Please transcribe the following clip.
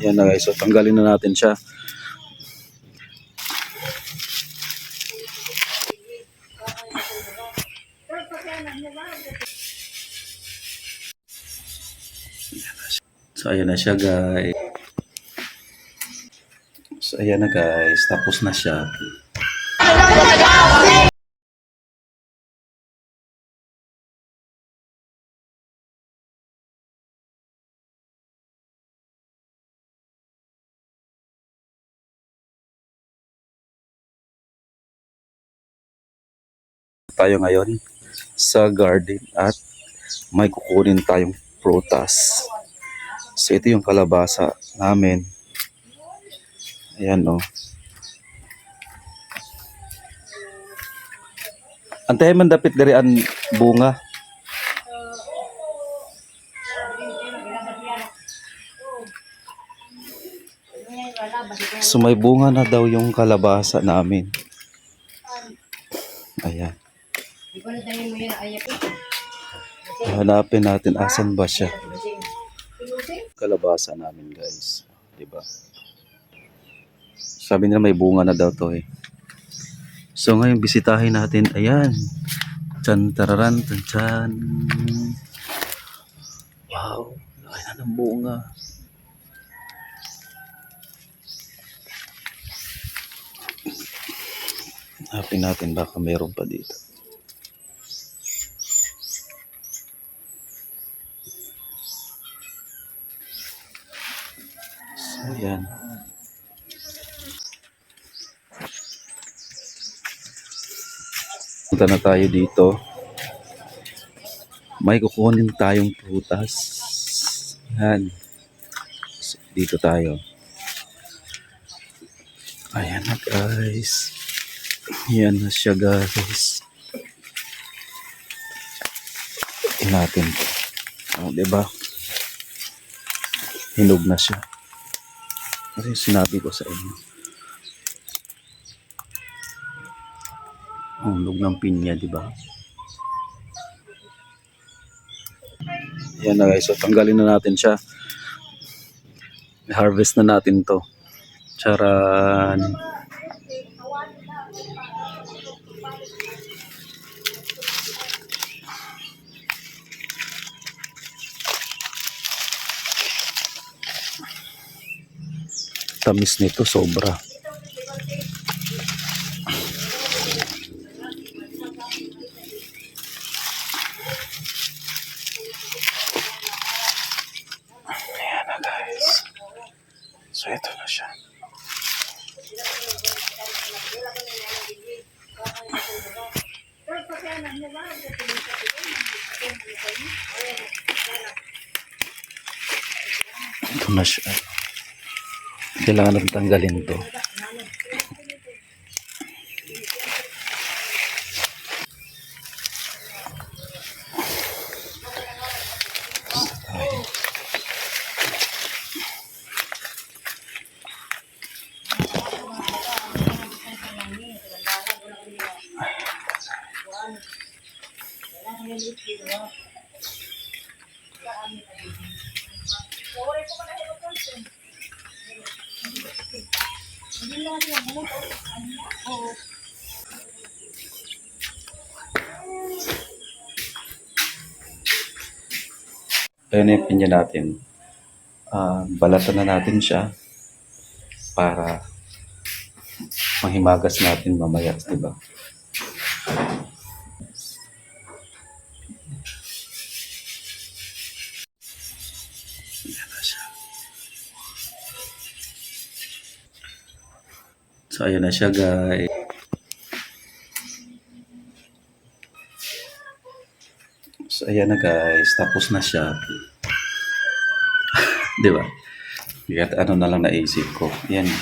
Yan na guys. So tanggalin na natin siya. So ayan na siya guys. So ayan na guys. Tapos na siya. Tayo ngayon sa garden at may kukunin tayong prutas. So ito yung kalabasa namin. Ayan o. Oh. Antayin man dapit dari an bunga. So may bunga na daw yung kalabasa namin. Ayan. Hanapin natin asan ba siya. Kalabasa namin guys. Diba? Sabi nila may bunga na daw to eh. So ngayon bisitahin natin. Ayan. Chan tararan chan chan. Wow. Laki na ng bunga. Hanapin natin baka meron pa dito. So, yan. Punta na tayo dito. May kukunin tayong prutas. Yan. So, dito tayo. Ayan na guys. Yan na siya guys. Tingnan natin. Oh, 'di ba? Hinog na siya. Kasi sinabi ko sa inyo. Ang ng pinya, 'di ba? Yan na guys, so tanggalin na natin siya. Harvest na natin 'to. Charan. Tamis nito sobra. Ayan na guys. So ito na siya. Ito na siya. Kailangan natin tanggalin to. Ayan na yung pinya natin. Ah, balatan na natin siya para mahimagas natin mamaya, di ba? So, ayan na siya, guys. So, ayan na, guys. Tapos na siya. di ba? Kaya ano na lang naisip ko. Yan,